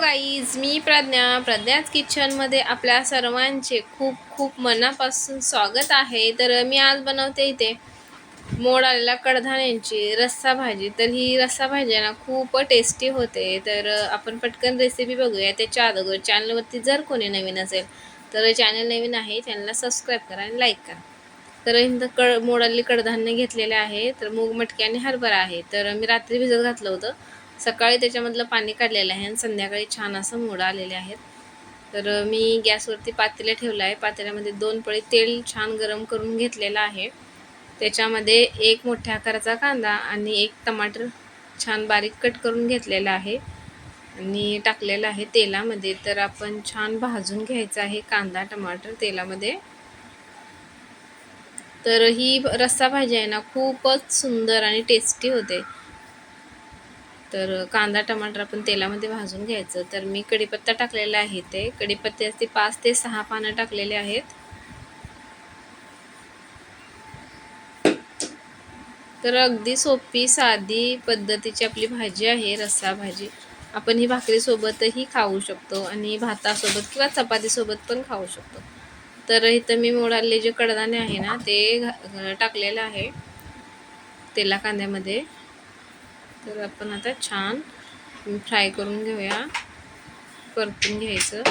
Guys मी प्रज्ञा. प्रज्ञाच किचनमध्ये आपल्या सर्वांचे खूप खूप मनापासून स्वागत आहे. तर मी आज बनवते इथे मोड आलेल्या कडधान्यांची रस्सा भाजी. तर ही रस्सा भाजी आहे ना खूप टेस्टी होते. तर आपण पटकन रेसिपी बघूया. त्याच्या अगोदर चॅनलवरती जर कोणी नवीन असेल तर चॅनल नवीन आहे चॅनलला सबस्क्राईब करा आणि लाईक करा. तर इथं कड मोडाली कडधान्य घेतलेले आहे. तर मूग मटकी आणि हरभरा आहे. तर मी रात्री भिजत घातलं होतं. सकाळी त्याच्यामधलं पाणी काढलेलं आहे आणि संध्याकाळी छान असं मोड आलेले आहेत. तर मी गॅसवरती पातेलं ठेवलं आहे. पातेल्यामध्ये दोन पळी तेल छान गरम करून घेतलेलं आहे. त्याच्यामध्ये एक मोठ्या आकाराचा कांदा आणि एक टमाटर छान बारीक कट करून घेतलेला आहे आणि टाकलेलं आहे तेलामध्ये. तर आपण छान भाजून घ्यायचं आहे कांदा टमाटर तेलामध्ये. तर ही रस्सा भाजी आहे ना खूपच सुंदर आणि टेस्टी होते. तर कांदा टमाटर आपण तेलामध्ये भाजून घ्यायचं. तर मी कढीपत्ता टाकलेला आहे ते कढीपत्त्याचे पाच ते सहा पानं टाकलेले आहेत. तर अगदी सोपी साधी पद्धतीची आपली भाजी आहे रस्सा भाजी. आपण ही भाकरीसोबतही खाऊ शकतो आणि भातासोबत किंवा चपातीसोबत पण खाऊ शकतो. तर इथं मी मोडाले जे कडदाणे आहे ना ते टाकलेलं आहे. तेला कांद्यामध्ये तर आपण आता छान फ्राय करून घेऊया. परतून घ्यायचं.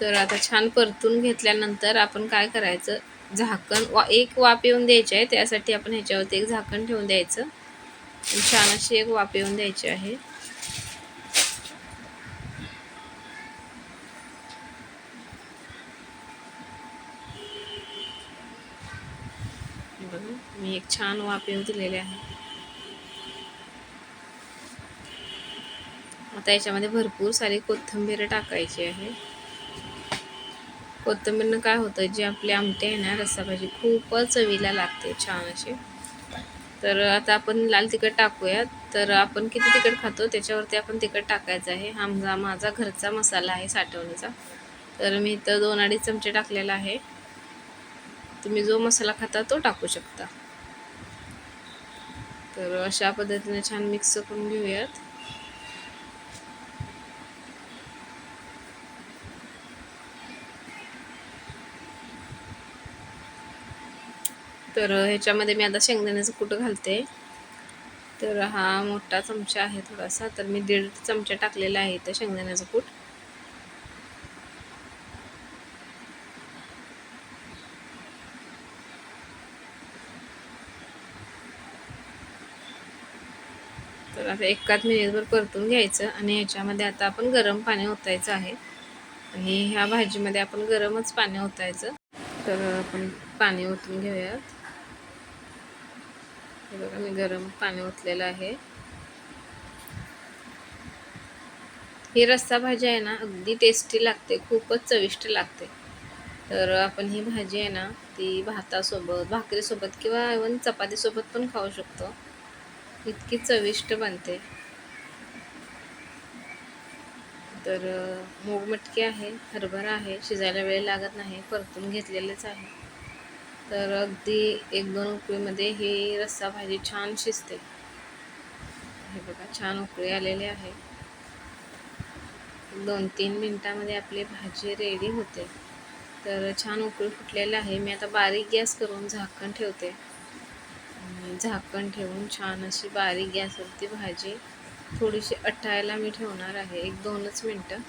तर आता छान परतून घेतल्यानंतर आपण काय करायचं? झाकण वा एक वाफ येऊन द्यायची आहे त्यासाठी आपण ह्याच्यावरती एक झाकण ठेवून द्यायचं. छान अशी एक वाफ येऊन द्यायची आहे. मी एक छान वाफ दिलेले आहे. आता याच्यामध्ये भरपूर सारी कोथिंबीर टाकायची आहे. कोथिंबीरनं काय होतं जे आपले आमटे आहे ना रस्सा भाजी खूपच चवीला लागते छान असे तर आता आपण लाल तिखट टाकूयात. तर आपण किती तिखट खातो त्याच्यावरती आपण तिखट टाकायचं आहे. हा माझा घरचा मसाला आहे साठवणीचा. तर मी इथं दोन अडीच चमचे टाकलेला आहे. तुम्ही जो मसाला खाता तो टाकू शकता. तर अशा पद्धतीने छान मिक्स करून घेऊयात. तर ह्याच्यामध्ये मी आता शेंगदाण्याचं कुठं घालते. तर हा मोठा चमचा आहे थोडासा. तर मी दीड चमचा टाकलेला आहे इथं शेंगदाण्याचं कूट. तर आता एकाच मिनिटभर परतून घ्यायचं आणि ह्याच्यामध्ये आता आपण गरम पाणी ओतायचं आहे. आणि ह्या भाजीमध्ये आपण गरमच पाणी ओतायचं. तर आपण पाणी ओतून घेऊयात. हे बघा मी गरम पाणी ओतलेलं आहे. ही रस्सा भाजी आहे ना अगदी टेस्टी लागते खूपच चविष्ट लागते. तर आपण ही भाजी आहे ना ती भातासोबत भाकरीसोबत किंवा इवन चपातीसोबत पण खाऊ शकतो. इतकी चविष्ट बनते. तर मूग मटकी आहे हरभरा आहे शिजायला वेळ लागत नाही परतून घेतलेलेच आहे. तर अगदी एक दोन उकळीमध्ये ही रस्सा भाजी छान शिजते. हे बघा छान उकळी आलेली आहे. दोन तीन मिनटामध्ये आपली भाजी रेडी होते. तर छान उकळी फुटलेलं आहे. मी आता बारीक गॅस करून झाकण ठेवते. झाकण ठेवून छान अशी बारीक गॅसवरती भाजी थोडीशी अटायला मी ठेवणार आहे एक दोनच मिनटं.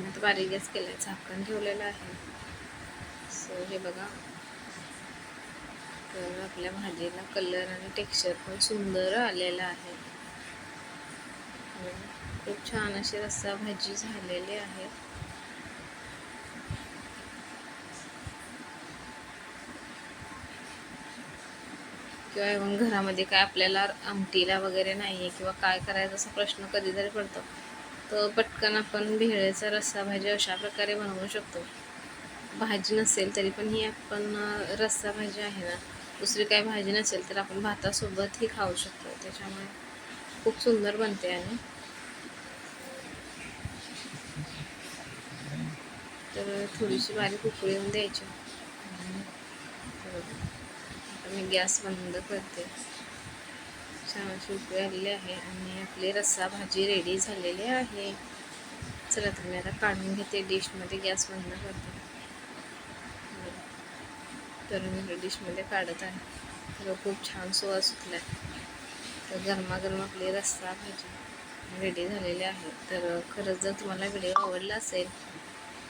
आता बारीक गॅस केला झाकण ठेवलेलं आहे. सो हे बघा. तर आपल्या भाजीला कलर आणि टेक्स्चर पण सुंदर आलेलं आहे. खूप छान अशी रस्सा भाजी झालेली आहे. किंवा इव्हन घरामध्ये काय आपल्याला आमटीला वगैरे नाही आहे किंवा काय करायचं असा प्रश्न कधीतरी पडतो. तर पटकन आपण भेळेचा रस्सा भाजी अशा प्रकारे बनवू शकतो. भाजी नसेल तरी पण ही आपण रस्सा भाजी आहे ना दुसरी काही भाजी नसेल तर आपण भातासोबतही खाऊ शकतो. त्याच्यामुळे खूप सुंदर बनते आणि. तर थोडीशी बारीक उकळी येऊन द्यायची. आता मी गॅस बंद करते. छान अशी आलेले आहे आणि आपली रस्सा भाजी रेडी झालेली आहे. चला तर मी आता काढून घेते डिशमध्ये गॅस बंद करते. तर मी डिशमध्ये काढत आहे. तर खूप छान सुवास सुटला तर गरमागरम आपली रस्सा भाजी रेडी झालेली आहे. तर खरंच जर तुम्हाला व्हिडिओ आवडला असेल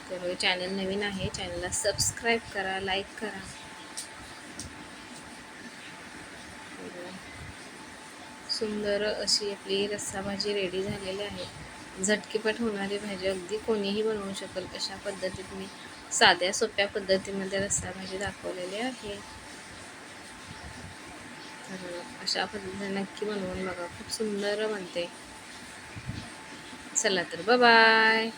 तर चॅनल नवीन आहे चॅनलला सबस्क्राईब करा लाईक करा तर सुंदर अशी आपली रस्सा भाजी रेडी झालेली आहे. झटकीपट होणारी भाजी अगदी कोणीही बनवू शकेल अशा पद्धतीत मी साध्या सोप्या पद्धतीमध्ये रस्सा भाजी दाखवलेली आहे. तर अशा पद्धतीने नक्की बनवून बघा. खूप सुंदर बनते. चला तर बाय